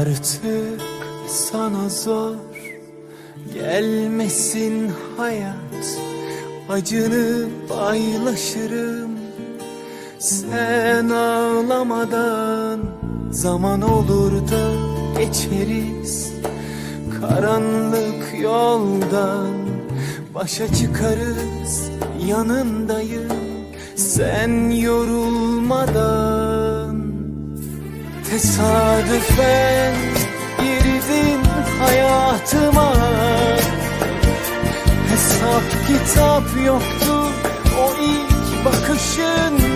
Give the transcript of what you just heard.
Artık sana zor gelmesin hayat. Acını paylaşırım sen ağlamadan. Zaman olur da geçeriz Karanlık yoldan. Başa çıkarız yanındayım Sen yorulmadan. Tesadüfen kitap yoktu o ilk bakışın